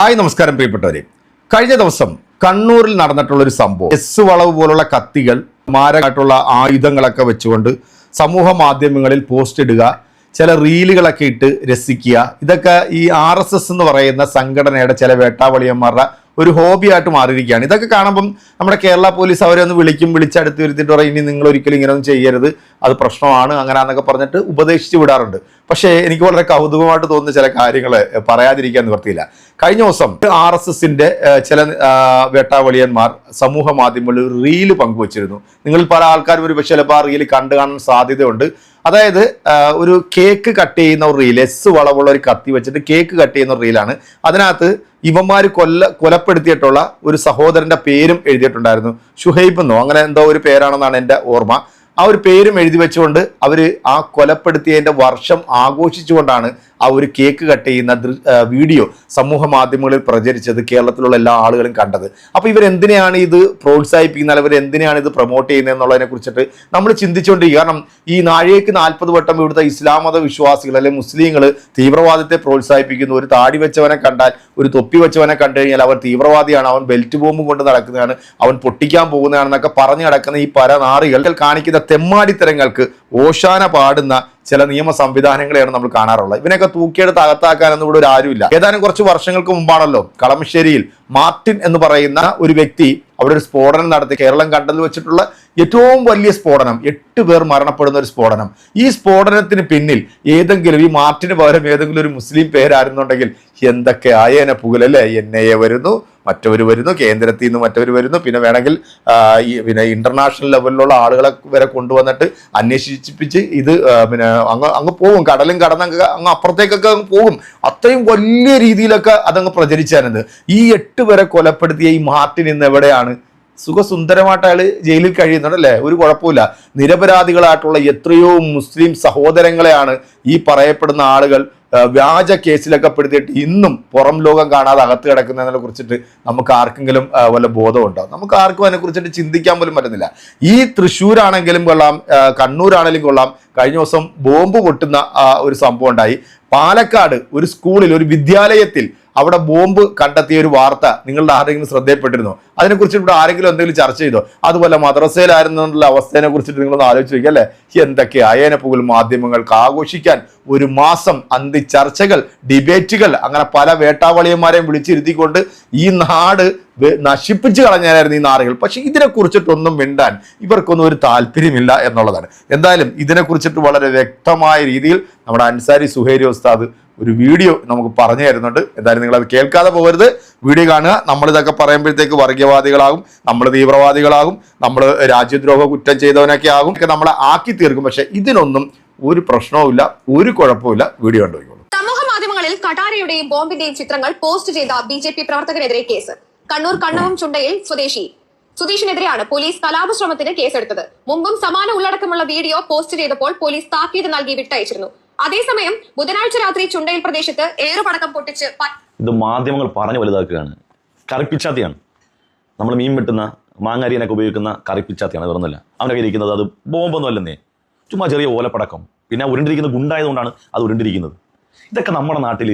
Hi നമസ്കാരം പ്രിയപ്പെട്ടവരെ. കഴിഞ്ഞ ദിവസം കണ്ണൂരിൽ നടന്നിട്ടുള്ള ഒരു സംഭവം. എസ് വളവ് പോലുള്ള കത്തികൾ മാരകമായിട്ടുള്ള ആയുധങ്ങളൊക്കെ വെച്ചുകൊണ്ട് സമൂഹ മാധ്യമങ്ങളിൽ പോസ്റ്റ് ഇടുക ചില റീലുകളൊക്കെ ഇട്ട് രസിക്കുക. ഇതൊക്കെ ഈ ആർ എസ് എസ് എന്ന് പറയുന്ന സംഘടനയുടെ ചില വേട്ടാവളിയന്മാരുടെ ഒരു ഹോബിയായിട്ട് മാറിയിരിക്കുകയാണ്. ഇതൊക്കെ കാണുമ്പം നമ്മുടെ കേരള പോലീസ് അവരെ ഒന്ന് വിളിക്കും വിളിച്ചടുത്ത് വരുത്തിട്ട് പറയും ഇനി നിങ്ങൾ ഒരിക്കലും ഇങ്ങനെയൊന്നും ചെയ്യരുത്. അത് പ്രശ്നമാണ് അങ്ങനെയാണെന്നൊക്കെ പറഞ്ഞിട്ട് ഉപദേശിച്ച് വിടാറുണ്ട്. പക്ഷേ എനിക്ക് വളരെ കൗതുകമായിട്ട് തോന്നുന്ന ചില കാര്യങ്ങൾ പറയാതിരിക്കാൻ നിവർത്തിയില്ല കഴിഞ്ഞ ദിവസം ആർ എസ് എസിന്റെ ചില വേട്ടാവളിയന്മാർ സമൂഹ മാധ്യമങ്ങളിൽ ഒരു റീൽ പങ്കുവച്ചിരുന്നു. നിങ്ങൾ പല ആൾക്കാരും ഒരു പക്ഷേ ചിലപ്പോൾ ആ റീൽ കണ്ടു കാണാൻ സാധ്യതയുണ്ട്. അതായത് ഒരു കേക്ക് കട്ട് ചെയ്യുന്ന ഒരു റീൽ എസ് വളവുള്ള ഒരു കത്തി വെച്ചിട്ട് കേക്ക് കട്ട് ചെയ്യുന്ന ഒരു റീലാണ്. അതിനകത്ത് ഇവന്മാർ കൊല്ല കൊലപ്പെടുത്തിയിട്ടുള്ള ഒരു സഹോദരന്റെ പേരും എഴുതിയിട്ടുണ്ടായിരുന്നു. ഷുഹൈബ് എന്നോ അങ്ങനെ എന്തോ ഒരു പേരാണെന്നാണ് എന്റെ ഓർമ്മ. ആ ഒരു പേരും എഴുതി വെച്ചുകൊണ്ട് അവർ ആ കൊലപ്പെടുത്തിയതിന്റെ വർഷം ആഘോഷിച്ചുകൊണ്ടാണ് ആ ഒരു കേക്ക് കട്ട് ചെയ്യുന്ന വീഡിയോ സമൂഹ മാധ്യമങ്ങളിൽ പ്രചരിച്ചത് കേരളത്തിലുള്ള എല്ലാ ആളുകളും കണ്ടത്. അപ്പൊ ഇവരെന്തിനെയാണ് ഇത് പ്രോത്സാഹിപ്പിക്കുന്നത്? അല്ലെങ്കിൽ ഇവരെന്തിനെയാണ് ഇത് പ്രൊമോട്ട് ചെയ്യുന്നത് എന്നുള്ളതിനെ കുറിച്ചിട്ട് നമ്മൾ ചിന്തിച്ചുകൊണ്ടിരിക്കുക. കാരണം ഈ നാഴികയ്ക്ക് നാൽപ്പത് വട്ടം ഇവിടുത്തെ ഇസ്ലാം മത വിശ്വാസികൾ അല്ലെങ്കിൽ മുസ്ലിങ്ങൾ തീവ്രവാദത്തെ പ്രോത്സാഹിപ്പിക്കുന്നു. ഒരു താടി വെച്ചവനെ കണ്ടാൽ ഒരു തൊപ്പി വെച്ചവനെ കണ്ടു കഴിഞ്ഞാൽ അവൻ തീവ്രവാദിയാണ്. അവൻ ബെൽറ്റ് ബോംബ് കൊണ്ട് നടക്കുന്നതാണ്. അവൻ പൊട്ടിക്കാൻ പോകുന്നതാണെന്നൊക്കെ പറഞ്ഞു നടക്കുന്ന ഈ പരനാറികൾ കാണിക്കുന്ന തെമ്മാടിത്തരങ്ങൾക്ക് ഓശാന പാടുന്ന ചില നിയമ സംവിധാനങ്ങളെയാണ് നമ്മൾ കാണാറുള്ളത്. ഇവനൊക്കെ തൂക്കിയെടുത്ത് അകത്താക്കാനൊന്നും ഇവിടെ ഒരു ആരുമില്ല. ഏതാനും കുറച്ച് വർഷങ്ങൾക്ക് മുമ്പാണല്ലോ കളമശ്ശേരിയിൽ മാർട്ടിൻ എന്ന് പറയുന്ന ഒരു വ്യക്തി അവിടെ ഒരു സ്ഫോടനം നടത്തി കേരളം കണ്ടതിൽ വെച്ചിട്ടുള്ള ഏറ്റവും വലിയ സ്ഫോടനം എട്ട് പേർ മരണപ്പെടുന്ന ഒരു സ്ഫോടനം. ഈ സ്ഫോടനത്തിന് പിന്നിൽ ഏതെങ്കിലും ഈ മാർട്ടിന് പകരം ഏതെങ്കിലും ഒരു മുസ്ലിം പേരായിരുന്നുണ്ടെങ്കിൽ എന്തൊക്കെ ആയേനെ പുകലല്ലേ എൻ ഐ എ വരുന്നു മറ്റവർ വരുന്നു കേന്ദ്രത്തിൽ നിന്ന് മറ്റവർ വരുന്നു. പിന്നെ വേണമെങ്കിൽ പിന്നെ ഇന്റർനാഷണൽ ലെവലിലുള്ള ആളുകളെ വരെ കൊണ്ടുവന്നിട്ട് അന്വേഷിപ്പിച്ച് ഇത് പിന്നെ അങ്ങ് അങ്ങ് പോകും. കടലും കടന്ന് അങ്ങ് അപ്പുറത്തേക്കൊക്കെ അങ്ങ് പോകും. അത്രയും വലിയ രീതിയിലൊക്കെ അതങ്ങ് പ്രചരിച്ചാനത് ഈ എട്ട് പേരെ കൊലപ്പെടുത്തിയ ഈ മാർട്ടിൻ ഇന്ന് എവിടെയാണ്? സുഖസുന്ദരമായിട്ട് അയാൾ ജയിലിൽ കഴിയുന്നുണ്ട് അല്ലേ? ഒരു കുഴപ്പമില്ല. നിരപരാധികളായിട്ടുള്ള എത്രയോ മുസ്ലിം സഹോദരങ്ങളെയാണ് ഈ പറയപ്പെടുന്ന ആളുകൾ വ്യാജ കേസിലൊക്കെ പെടുത്തിയിട്ട് ഇന്നും പുറം ലോകം കാണാതെ അകത്ത് കിടക്കുന്നതിനെ കുറിച്ചിട്ട് നമുക്ക് ആർക്കെങ്കിലും വല്ല ബോധമുണ്ടോ? നമുക്ക് ആർക്കും അതിനെ കുറിച്ചിട്ട് ചിന്തിക്കാൻ പോലും പറ്റുന്നില്ല. ഈ തൃശ്ശൂരാണെങ്കിലും കൊള്ളാം കണ്ണൂരാണെങ്കിലും കൊള്ളാം കഴിഞ്ഞ ദിവസം ബോംബ് പൊട്ടുന്ന ഒരു സംഭവം ഉണ്ടായി. പാലക്കാട് ഒരു സ്കൂളിൽ ഒരു വിദ്യാലയത്തിൽ അവിടെ ബോംബ് കണ്ടെത്തിയ ഒരു വാർത്ത നിങ്ങളുടെ ആരെങ്കിലും ശ്രദ്ധയിൽപ്പെട്ടിരുന്നോ? അതിനെക്കുറിച്ച് ഇവിടെ ആരെങ്കിലും എന്തെങ്കിലും ചർച്ച ചെയ്തോ? അതുപോലെ മദ്രസയിലായിരുന്നുള്ള അവസ്ഥയെ കുറിച്ചിട്ട് നിങ്ങളൊന്ന് ആലോചിച്ച് നോക്കിയ അല്ലേ എന്തൊക്കെ അയനപ്പുകൾ മാധ്യമങ്ങൾക്ക് ആഘോഷിക്കാൻ ഒരു മാസം അന്തി ചർച്ചകൾ ഡിബേറ്റുകൾ അങ്ങനെ പല വേട്ടാവളിയന്മാരെയും വിളിച്ചിരുത്തിക്കൊണ്ട് ഈ നാട് നശിപ്പിച്ചു കളഞ്ഞായിരുന്നു ഈ നാറുകൾ. പക്ഷെ ഇതിനെ കുറിച്ചിട്ടൊന്നും മിണ്ടാൻ ഇവർക്കൊന്നും ഒരു താല്പര്യമില്ല എന്നുള്ളതാണ്. എന്തായാലും ഇതിനെ കുറിച്ചിട്ട് വളരെ വ്യക്തമായ രീതിയിൽ നമ്മുടെ അൻസാരി സുഹേരി ഉസ്താദ് ഒരു വീഡിയോ നമുക്ക് പറഞ്ഞു തരുന്നുണ്ട്. എന്തായാലും നിങ്ങൾ അത് കേൾക്കാതെ പോകരുത്. വീഡിയോ കാണുക. നമ്മൾ ഇതൊക്കെ പറയുമ്പോഴത്തേക്ക് വർഗീയവാദികളാകും നമ്മൾ തീവ്രവാദികളാകും നമ്മൾ രാജ്യദ്രോഹ കുറ്റം ചെയ്തവനൊക്കെ ആകും. ഒക്കെ നമ്മളെ ആക്കി തീർക്കും. പക്ഷെ ഇതിനൊന്നും ഒരു പ്രശ്നവുമില്ല ഒരു കുഴപ്പമില്ല വീഡിയോ കണ്ടുപോയിക്കോളൂ സമൂഹ മാധ്യമങ്ങളിൽ കടാരയുടെയും ബോംബിന്റെയും ചിത്രങ്ങൾ പോസ്റ്റ് ചെയ്ത ബി ജെ പി പ്രവർത്തകനെതിരെ കേസ്. കണ്ണൂർ കണ്ണവും ചുണ്ടയിൽ സ്വദേശി. സുധീഷിനെതിരെയാണ് പോലീസ് കലാപശ്രമത്തിന് കേസെടുത്തത്. മുമ്പും സമാന ഉള്ളടക്കമുള്ള വീഡിയോ പോസ്റ്റ് ചെയ്തപ്പോൾ പോലീസ് താക്കീത് നൽകി വിട്ടയച്ചിരുന്നു. അതേസമയം ബുധനാഴ്ച രാത്രി ചുണ്ടയിൽ പ്രദേശത്ത് ഏറുപടക്കം പൊട്ടിച്ച് ഇത് മാധ്യമങ്ങൾ പറഞ്ഞു വലുതാക്കുകയാണ്. കറിപ്പിച്ചാത്തിയാണ്. നമ്മൾ മീൻ വെട്ടുന്ന മാങ്ങാരിയനൊക്കെ ഉപയോഗിക്കുന്ന കറിപ്പിച്ചാത്തിയാണ് വേറൊന്നുമല്ല. കയ്യിൽ ഇരിക്കുന്നത് അത് ബോംബൊന്നും അല്ലെന്നേ. ചുമ്മാ ചെറിയ ഓലപ്പടക്കം. പിന്നെ ഉരുണ്ടിരിക്കുന്ന ഗുണ്ടായതുകൊണ്ടാണ് അത് ഉരുണ്ടിരിക്കുന്നത്. ഇതൊക്കെ നമ്മുടെ നാട്ടിൽ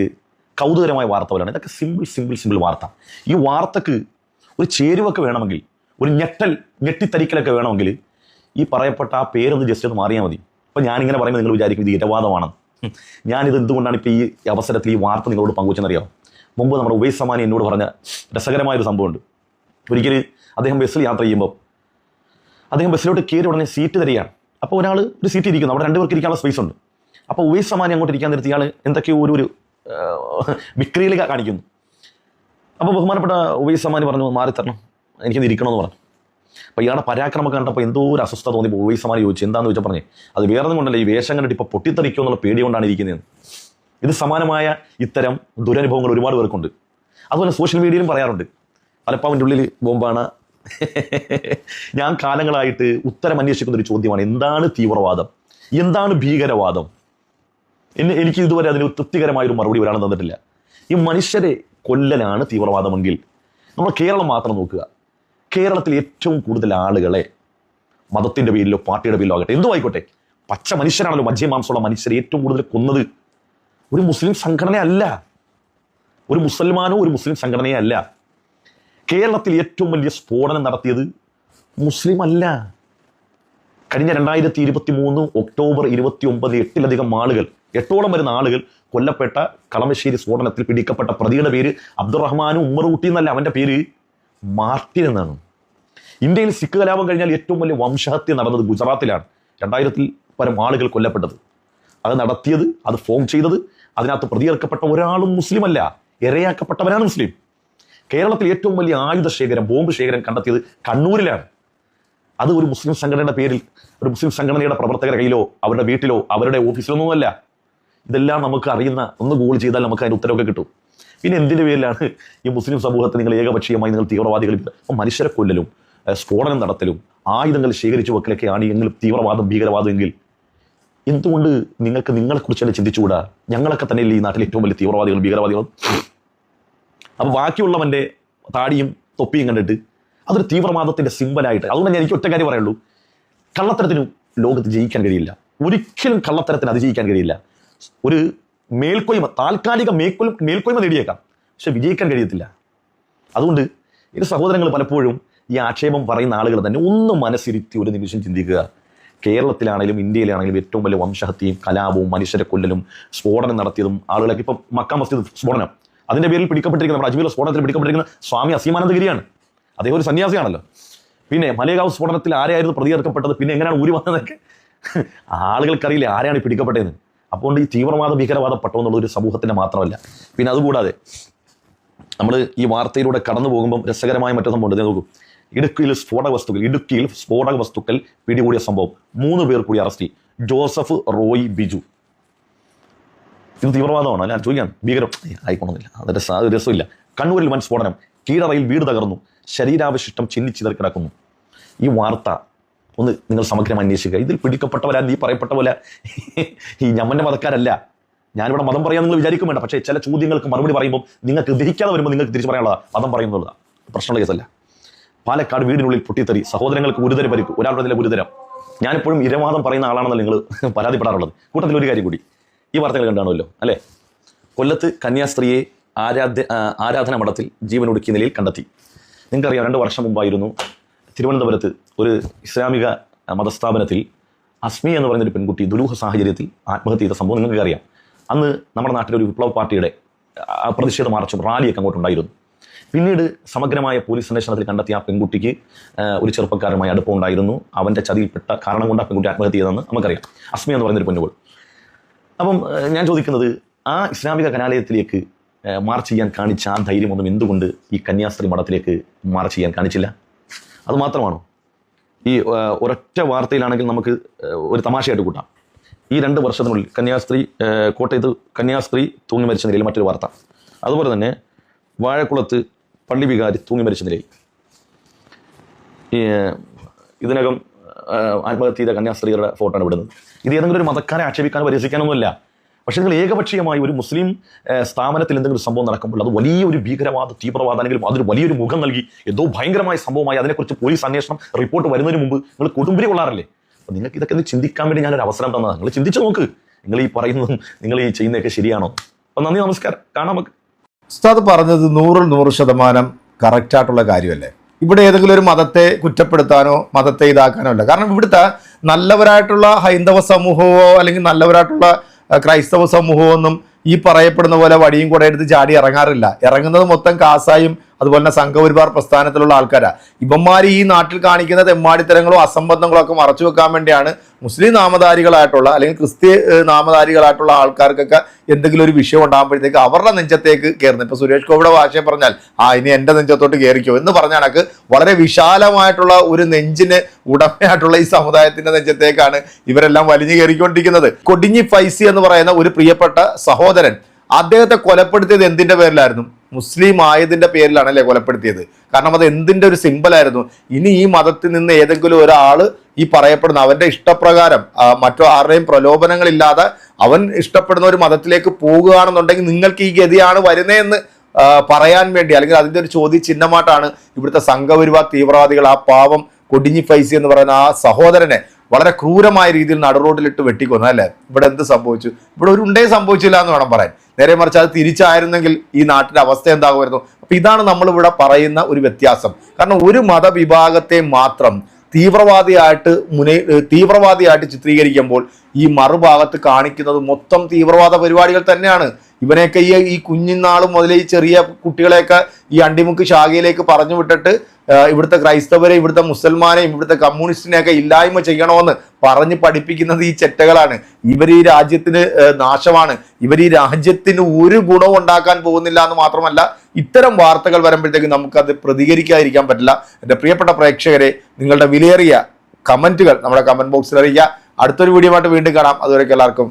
കൗതുകരമായ വാർത്തകളാണ് ഇതൊക്കെ സിമ്പിൾ സിമ്പിൾ സിമ്പിൾ വാർത്ത. ഈ വാർത്തക്ക് ഒരു ചേരുവൊക്കെ വേണമെങ്കിൽ ഒരു ഞെട്ടൽ ഞെട്ടിത്തരിക്കലൊക്കെ വേണമെങ്കിൽ ഈ പറയപ്പെട്ട ആ പേരൊന്ന് ജസ്റ്റ് ഒന്ന് മാറിയാൽ മതി. ഇപ്പം ഇങ്ങനെ പറയുമ്പോൾ നിങ്ങൾ വിചാരിക്കും ഇത് ഇരവാദമാണ് ഞാൻ ഇത് എന്തുകൊണ്ടാണ് ഇപ്പോൾ ഈ അവസരത്തിൽ ഈ വാർത്ത നിങ്ങളോട് പങ്കുവെച്ചെന്നറിയാം? മുമ്പ് നമ്മുടെ ഉവൈസ് സമാനി എന്നോട് പറഞ്ഞ രസകരമായ രസകരമായൊരു സംഭവമുണ്ട്. ഒരിക്കൽ അദ്ദേഹം ബസ്സിൽ യാത്ര ചെയ്യുമ്പോൾ അദ്ദേഹം ബസ്സിലോട്ട് കയറി ഉടനെ സീറ്റ് തരികയാണ്. അപ്പോൾ ഒരാൾ ഒരു സീറ്റ് ഇരിക്കുന്നു. അവിടെ രണ്ടുപേർക്ക് ഇരിക്കാനുള്ള സ്പേസ് ഉണ്ട്. അപ്പോൾ ഉവൈസ് സമാനി അങ്ങോട്ട് ഇരിക്കാൻ നിർത്തി ഇയാൾ എന്തൊക്കെയോ ഒരു ഒരു വിക്രിയിൽ കാണിക്കുന്നു. അപ്പോൾ ബഹുമാനപ്പെട്ട ഉവൈസ് സമാനി പറഞ്ഞു മാറി തരണം. എനിക്കൊന്ന് ഇരിക്കണമെന്ന് പറഞ്ഞു. അപ്പോൾ ഇയാളുടെ പരാക്രമം കണ്ടപ്പോൾ എന്തോ ഒരു അസ്വസ്ഥത തോന്നി. ഉവൈസ് സമാനി ചോദിച്ചു എന്താണെന്ന് ചോദിച്ചാൽ പറഞ്ഞേ അത് വേറെ കൊണ്ടല്ല ഈ വേഷം കണ്ടിട്ട് ഇപ്പോൾ പൊട്ടിത്തെറിക്കുമോ എന്നുള്ള പേടി കൊണ്ടാണ് ഇരിക്കുന്നത് ഇത് സമാനമായ ഇത്തരം ദുരനുഭവങ്ങൾ ഒരുപാട് പേർക്കുണ്ട്. അതുപോലെ സോഷ്യൽ മീഡിയയിലും പറയാറുണ്ട്. പലപ്പാവിന്റെ ഉള്ളിൽ ബോംബാണ്. ഞാൻ കാലങ്ങളായിട്ട് ഉത്തരം അന്വേഷിക്കുന്ന ഒരു ചോദ്യമാണ് എന്താണ് തീവ്രവാദം? എന്താണ് ഭീകരവാദം? എന്നെ എനിക്ക് ഇതുവരെ അതിന് തൃപ്തികരമായൊരു മറുപടി ഒരാളും തന്നിട്ടില്ല. ഈ മനുഷ്യരെ കൊല്ലനാണ് തീവ്രവാദമെങ്കിൽ. നമ്മൾ കേരളം മാത്രം നോക്കുക. കേരളത്തിൽ ഏറ്റവും കൂടുതൽ ആളുകളെ മതത്തിന്റെ പേരിലോ പാർട്ടിയുടെ പേരിലോ ആകട്ടെ എന്തു ആയിക്കോട്ടെ പച്ച മനുഷ്യരാണല്ലോ മജ്യമാംസമുള്ള മനുഷ്യരെ ഏറ്റവും കൂടുതൽ കൊന്നത്. ഒരു മുസ്ലിം സംഘടനയല്ല. ഒരു മുസൽമാനോ ഒരു മുസ്ലിം സംഘടനയല്ല. കേരളത്തിൽ ഏറ്റവും വലിയ സ്ഫോടനം നടത്തിയത് മുസ്ലിം അല്ല കഴിഞ്ഞ രണ്ടായിരത്തി ഇരുപത്തി മൂന്ന് ഒക്ടോബർ ഇരുപത്തി ഒമ്പത് എട്ടിലധികം ആളുകൾ എട്ടോളം വരുന്ന ആളുകൾ കൊല്ലപ്പെട്ട കളമശ്ശേരി സ്ഫോടനത്തിൽ പിടിക്കപ്പെട്ട പ്രതിയുടെ പേര് അബ്ദുറഹ്മാനും ഉമ്മർ ഊട്ടി എന്നല്ല. അവന്റെ പേര് മാർട്ടിൻ എന്നാണ്. ഇന്ത്യയിൽ സിഖ് കലാപം കഴിഞ്ഞാൽ ഏറ്റവും വലിയ വംശഹത്യ നടന്നത് ഗുജറാത്തിലാണ്. രണ്ടായിരത്തിൽ പരം ആളുകൾ കൊല്ലപ്പെട്ടത്. അത് നടത്തിയത് അത് ഫോം ചെയ്തത് അതിനകത്ത് പ്രതിയേർക്കപ്പെട്ട ഒരാളും മുസ്ലിം അല്ല ഇരയാക്കപ്പെട്ടവരാണ് മുസ്ലിം. കേരളത്തിൽ ഏറ്റവും വലിയ ആയുധ ശേഖരം ബോംബ് ശേഖരം കണ്ടെത്തിയത് കണ്ണൂരിലാണ്. അത് ഒരു മുസ്ലിം സംഘടനയുടെ പേരിൽ ഒരു മുസ്ലിം സംഘടനയുടെ പ്രവർത്തകരുടെ കയ്യിലോ അവരുടെ വീട്ടിലോ അവരുടെ ഓഫീസിലൊന്നുമല്ല ഇതെല്ലാം നമുക്ക് അറിയുന്ന ഒന്ന് ഗൂഗിൾ ചെയ്താൽ നമുക്ക് അതിന് ഉത്തരവൊക്കെ കിട്ടും. പിന്നെ എന്തിന്റെ പേരിലാണ് ഈ മുസ്ലിം സമൂഹത്തെ നിങ്ങൾ ഏകപക്ഷീയമായി നിങ്ങൾ തീവ്രവാദികൾ മനുഷ്യരെ കൊല്ലലും. സ്ഫോടനം നടത്തലും ആയുധങ്ങൾ ശേഖരിച്ചു വെക്കലൊക്കെയാണ് എങ്കിലും തീവ്രവാദം ഭീകരവാദം എങ്കിൽ. എന്തുകൊണ്ട് നിങ്ങൾക്ക് നിങ്ങളെക്കുറിച്ച് തന്നെ ചിന്തിച്ചുകൂടാ? ഞങ്ങളൊക്കെ തന്നെ ഈ നാട്ടിൽ ഏറ്റവും വലിയ തീവ്രവാദികളും ഭീകരവാദികളും? അപ്പോൾ ബാക്കിയുള്ളവന്റെ താടിയും തൊപ്പിയും കണ്ടിട്ട് അതൊരു തീവ്രവാദത്തിന്റെ സിമ്പലായിട്ട് അതുകൊണ്ട് ഞാൻ എനിക്ക് ഒറ്റ കാര്യം പറയുള്ളൂ. കള്ളത്തരത്തിന് ലോകത്ത് ജയിക്കാൻ കഴിയില്ല. ഒരിക്കലും കള്ളത്തരത്തിന് അതിജയിക്കാൻ കഴിയില്ല. ഒരു മേൽക്കോയ്മ താൽക്കാലിക മേൽക്കോയ്മ മേൽക്കോയ്മ നേടിയേക്കാം. പക്ഷെ വിജയിക്കാൻ കഴിയത്തില്ല. അതുകൊണ്ട് എന്റെ സഹോദരങ്ങൾ പലപ്പോഴും ഈ ആക്ഷേപം പറയുന്ന ആളുകൾ തന്നെ ഒന്ന് മനസ്സിരുത്തി ഒരു നിമിഷം ചിന്തിക്കുക. കേരളത്തിലാണെങ്കിലും ഇന്ത്യയിലാണെങ്കിലും ഏറ്റവും വലിയ വംശഹത്യയും കലാപവും മനുഷ്യരെ കൊല്ലലും സ്ഫോടനം നടത്തിയതും ആളുകളൊക്കെ ഇപ്പം മക്ക മസ്ജിദ് സ്ഫോടനം. അതിന്റെ പേരിൽ പിടിക്കപ്പെട്ടിരിക്കുന്ന നമ്മുടെ അജ്മീർ സ്ഫോടനത്തിൽ പിടിക്കപ്പെട്ടിരിക്കുന്ന സ്വാമി അസീമാനന്ദഗിരിയാണ് അദ്ദേഹം ഒരു സന്യാസിയാണല്ലോ. പിന്നെ മലയകാവ് സ്ഫോടനത്തിൽ ആരെയായിരുന്നു പ്രതികർക്കപ്പെട്ടത് പിന്നെ എങ്ങനെയാണ് ഊരി വന്നതൊക്കെ? ആളുകൾക്കറിയില്ല ആരെയാണ് ഈ പിടിക്കപ്പെട്ടതെന്ന്? അപ്പോൾ ഈ തീവ്രവാദ ഭീകരവാദ പട്ടം എന്നുള്ള ഒരു സമൂഹത്തിന്റെ മാത്രമല്ല. പിന്നെ അതുകൂടാതെ നമ്മൾ ഈ വാർത്തയിലൂടെ കടന്നു പോകുമ്പോൾ രസകരമായ മറ്റു സംഭവം ഉണ്ട് നോക്കൂ. ഇടുക്കിയിൽ സ്ഫോടക വസ്തുക്കൾ ഇടുക്കിയിൽ സ്ഫോടക വസ്തുക്കൾ പിടികൂടിയ സംഭവം. മൂന്ന് പേർ കൂടി അറസ്റ്റ് ജോസഫ് റോയ് ബിജു. ഇത് തീവ്രവാദമാണ്? ഞാൻ ചോദിക്കാം. ഭീകരം ആയിക്കൊള്ളുന്നില്ല അതിന്റെ ഒരു രസമില്ല കണ്ണൂരിൽ വൻ സ്ഫോടനം. കീഴറയിൽ വീട് തകർന്നു. ശരീരാവശിഷ്ടം ചിന്നിച്ചിതറി കിടക്കുന്നു ഈ വാർത്ത ഒന്ന് നിങ്ങൾ സമഗ്രം അന്വേഷിക്കുക. ഇതിൽ പിടിക്കപ്പെട്ടവരാ നീ പറയപ്പെട്ട പോലെ. ഈ ഞമ്മന്റെ മതക്കാരല്ല. ഞാനിവിടെ മതം പറയാൻ നിങ്ങൾ വിചാരിക്കും വേണ്ട പക്ഷേ ചില ചോദ്യങ്ങൾക്ക് മറുപടി പറയുമ്പോൾ നിങ്ങൾക്ക് ഗ്രഹിക്കാതെ വരുമ്പോൾ നിങ്ങൾക്ക് തിരിച്ചു പറയാനുള്ളതാണ് മതം പറയുന്നുള്ളതാണ് പ്രശ്നമുള്ള കേസല്ല. പാലക്കാട് വീടിനുള്ളിൽ പൊട്ടിത്തെറി. സഹോദരങ്ങൾക്ക് ഗുരുതര പരിക്ക്. ഒരാളുടെ നില ഗുരുതരം. ഞാനിപ്പോഴും ഇരവാദം പറയുന്ന ആളാണെന്നല്ല നിങ്ങൾ പരാതിപ്പെടാറുള്ളത്. കൂട്ടത്തിൽ ഒരു കാര്യം കൂടി. ഈ വാർത്തകൾ കണ്ടാണല്ലോ അല്ലേ? കൊല്ലത്ത് കന്യാസ്ത്രീയെ ആരാധ്യ ആരാധന മഠത്തിൽ ജീവൻ ഒടുക്കിയ നിലയിൽ കണ്ടെത്തി. നിങ്ങൾക്കറിയാം രണ്ട് വർഷം മുമ്പായിരുന്നു തിരുവനന്തപുരത്ത് ഒരു ഇസ്ലാമിക മതസ്ഥാപനത്തിൽ അസ്മി എന്ന് പറയുന്നൊരു പെൺകുട്ടി ദുരൂഹ സാഹചര്യത്തിൽ ആത്മഹത്യ ചെയ്ത സംഭവം നിങ്ങൾക്കറിയാം. അന്ന് നമ്മുടെ നാട്ടിലെ ഒരു വിപ്ലവ പാർട്ടിയുടെ പ്രതിഷേധ മാർച്ചും റാലിയൊക്കെ അങ്ങോട്ടുണ്ടായിരുന്നു. പിന്നീട് സമഗ്രമായ പോലീസ് അന്വേഷണത്തിൽ കണ്ടെത്തിയ ആ പെൺകുട്ടിക്ക് ഒരു ചെറുപ്പക്കാരുമായി അടുപ്പമുണ്ടായിരുന്നു. അവന്റെ ചതിയിൽപ്പെട്ട കാരണം കൊണ്ട് ആ പെൺകുട്ടി ആത്മഹത്യ ചെയ്തതെന്ന് നമുക്കറിയാം. അസ്മി എന്ന് പറയുന്നൊരു പെണ്ണുകൾ അപ്പം ഞാൻ ചോദിക്കുന്നത് ആ ഇസ്ലാമിക കലാലയത്തിലേക്ക് മാർച്ച് ചെയ്യാൻ കാണിച്ച ആ ധൈര്യമൊന്നും എന്തുകൊണ്ട് ഈ കന്യാസ്ത്രീ മഠത്തിലേക്ക് മാർച്ച് ചെയ്യാൻ കാണിച്ചില്ല? അത് മാത്രമാണോ? ഈ ഒരൊറ്റ വാർത്തയിലാണെങ്കിൽ നമുക്ക് ഒരു തമാശയായിട്ട് കൂട്ടാം. ഈ രണ്ട് വർഷത്തിനുള്ളിൽ കന്യാസ്ത്രീ കോട്ടയത്ത് കന്യാസ്ത്രീ തൂങ്ങി മരിച്ച നിലയിൽ മറ്റൊരു വാർത്ത. അതുപോലെ തന്നെ വാഴക്കുളത്ത് പള്ളി വികാരി തൂങ്ങി മരിച്ച നിലയിൽ. ഇതിനകം ആത്മഹത്യ ചെയ്ത കന്യാസ്ത്രീകളുടെ ഫോട്ടോ ആണ് വിടുന്നത് ഇത് ഏതെങ്കിലും ഒരു മതക്കാരെ ആക്ഷേപിക്കാനോ പരിഹസിക്കാനൊന്നുമല്ല. പക്ഷേ നിങ്ങൾ ഏകപക്ഷീയമായി ഒരു മുസ്ലിം സ്ഥാപനത്തിൽ എന്തെങ്കിലും സംഭവം നടക്കുമ്പോൾ അത് വലിയൊരു ഭീകരവാദ തീവ്രവാദം അല്ലെങ്കിൽ അതിന് വലിയൊരു മുഖം നൽകി എന്തോ ഭയങ്കരമായ സംഭവമായി അതിനെക്കുറിച്ച് പോലീസ് അന്വേഷണം റിപ്പോർട്ട് വരുന്നതിന് മുമ്പ് നിങ്ങൾ കൊടുമ്പിരി കൊള്ളാറില്ലേ? അപ്പോൾ നിങ്ങൾക്ക് ഇതൊക്കെ ഒന്ന് ചിന്തിക്കാൻ വേണ്ടി ഞാനൊരു അവസരം തന്നതാണ് നിങ്ങൾ ചിന്തിച്ചു നോക്ക്. നിങ്ങൾ ഈ പറയുന്നതും നിങ്ങൾ ഈ ചെയ്യുന്നതൊക്കെ ശരിയാണോ? അപ്പം നന്ദി നമസ്കാരം. കാണാം നമുക്ക്. ഉസ്താദ് പറഞ്ഞത് നൂറിൽ നൂറ് ശതമാനം കറക്റ്റായിട്ടുള്ള കാര്യമല്ലേ? ഇവിടെ ഏതെങ്കിലും ഒരു മതത്തെ കുറ്റപ്പെടുത്താനോ മതത്തെ ഇതാക്കാനോ അല്ല. കാരണം ഇവിടുത്തെ നല്ലവരായിട്ടുള്ള ഹൈന്ദവ സമൂഹമോ അല്ലെങ്കിൽ നല്ലവരായിട്ടുള്ള ക്രൈസ്തവ സമൂഹമോ ഒന്നും ഈ പറയപ്പെടുന്ന പോലെ വടിയും കൂടെ എടുത്ത് ചാടി ഇറങ്ങാറില്ല. ഇറങ്ങുന്നത് മൊത്തം കാസായും അതുപോലെ തന്നെ സംഘപരിവാർ പ്രസ്ഥാനത്തിലുള്ള ആൾക്കാരാ. ഇവന്മാർ ഈ നാട്ടിൽ കാണിക്കുന്ന തെമ്മാടിത്തരങ്ങളോ അസംബന്ധങ്ങളോ ഒക്കെ മറച്ചു വെക്കാൻ വേണ്ടിയാണ് മുസ്ലിം നാമധാരികളായിട്ടുള്ള അല്ലെങ്കിൽ ക്രിസ്ത്യ നാമധാരികളായിട്ടുള്ള ആൾക്കാർക്കൊക്കെ എന്തെങ്കിലും ഒരു വിഷയം ഉണ്ടാകുമ്പോഴത്തേക്ക് അവരുടെ നെഞ്ചത്തേക്ക് കയറുന്നത്. ഇപ്പൊ സുരേഷ് ഗോപിയുടെ ഭാഷയെ പറഞ്ഞാൽ ആ ഇനി എന്റെ നെഞ്ചത്തോട്ട് കയറിക്കോ എന്ന് പറഞ്ഞ കണക്ക് വളരെ വിശാലമായിട്ടുള്ള ഒരു നെഞ്ചിന് ഉടമയായിട്ടുള്ള ഈ സമുദായത്തിന്റെ നെഞ്ചത്തേക്കാണ് ഇവരെല്ലാം വലിഞ്ഞു കയറിക്കൊണ്ടിരിക്കുന്നത്. കൊടിഞ്ഞി ഫൈസി എന്ന് പറയുന്ന ഒരു പ്രിയപ്പെട്ട സഹോദരൻ അദ്ദേഹത്തെ കൊലപ്പെടുത്തിയത് എന്തിന്റെ പേരിലായിരുന്നു? മുസ്ലിം ആയതിന്റെ പേരിലാണ് അല്ലേ കൊലപ്പെടുത്തിയത്. കാരണം അത് എന്തിന്റെ ഒരു സിമ്പലായിരുന്നു ഇനി ഈ മതത്തിൽ നിന്ന് ഏതെങ്കിലും ഒരാൾ ഈ പറയപ്പെടുന്ന അവന്റെ ഇഷ്ടപ്രകാരം മറ്റോ ആരുടെയും പ്രലോഭനങ്ങളില്ലാതെ അവൻ ഇഷ്ടപ്പെടുന്ന ഒരു മതത്തിലേക്ക് പോകുകയാണെന്നുണ്ടെങ്കിൽ നിങ്ങൾക്ക് ഈ ഗതിയാണ് വരുന്നതെന്ന് പറയാൻ വേണ്ടി അല്ലെങ്കിൽ അതിന്റെ ഒരു ചോദ്യ ചിഹ്നമായിട്ടാണ് ഇവിടുത്തെ സംഘപരിവാർ തീവ്രവാദികൾ ആ പാവം കൊടിഞ്ഞി ഫൈസി എന്ന് പറയുന്ന ആ സഹോദരനെ വളരെ ക്രൂരമായ രീതിയിൽ നടുറോഡിലിട്ട് വെട്ടിക്കൊന്നു അല്ലേ? ഇവിടെ എന്ത് സംഭവിച്ചു? ഇവിടെ ഒരു ഉണ്ടേ സംഭവിച്ചില്ല എന്ന് വേണം പറയാൻ. നേരെ മറിച്ച് അത് തിരിച്ചായിരുന്നെങ്കിൽ ഈ നാട്ടിലെ അവസ്ഥ എന്താകുമായിരുന്നു? അപ്പൊ ഇതാണ് നമ്മളിവിടെ പറയുന്ന ഒരു വ്യത്യാസം. കാരണം ഒരു മതവിഭാഗത്തെ മാത്രം തീവ്രവാദിയായിട്ട് മുനേ തീവ്രവാദിയായിട്ട് ചിത്രീകരിക്കുമ്പോൾ ഈ മറുഭാഗത്ത് കാണിക്കുന്നത് മൊത്തം തീവ്രവാദ പരിപാടികൾ തന്നെയാണ്. ഇവനെയൊക്കെ ഈ ഈ കുഞ്ഞിനാളും മുതലേ ഈ ചെറിയ കുട്ടികളെയൊക്കെ ഈ അണ്ടിമുക്ക് ശാഖയിലേക്ക് പറഞ്ഞു വിട്ടിട്ട് ഇവിടുത്തെ ക്രൈസ്തവരെ ഇവിടുത്തെ മുസൽമാനെയും ഇവിടുത്തെ കമ്മ്യൂണിസ്റ്റിനെയൊക്കെ ഇല്ലായ്മ ചെയ്യണമെന്ന് പറഞ്ഞ് പഠിപ്പിക്കുന്നത് ഈ ചെറ്റകളാണ്. ഇവർ ഈ രാജ്യത്തിന് നാശമാണ്. ഇവർ ഈ രാജ്യത്തിന് ഒരു ഗുണവും ഉണ്ടാക്കാൻ പോകുന്നില്ല എന്ന് മാത്രമല്ല ഇത്തരം വാർത്തകൾ വരുമ്പോഴത്തേക്ക് നമുക്കത് പ്രതികരിക്കാതിരിക്കാൻ പറ്റില്ല. എന്റെ പ്രിയപ്പെട്ട പ്രേക്ഷകരെ നിങ്ങളുടെ വിലയേറിയ കമന്റുകൾ നമ്മുടെ കമന്റ് ബോക്സിൽ അറിയിക്കുക. അടുത്തൊരു വീഡിയോ ആയിട്ട് വീണ്ടും കാണാം. അതുവരെയൊക്കെ എല്ലാവർക്കും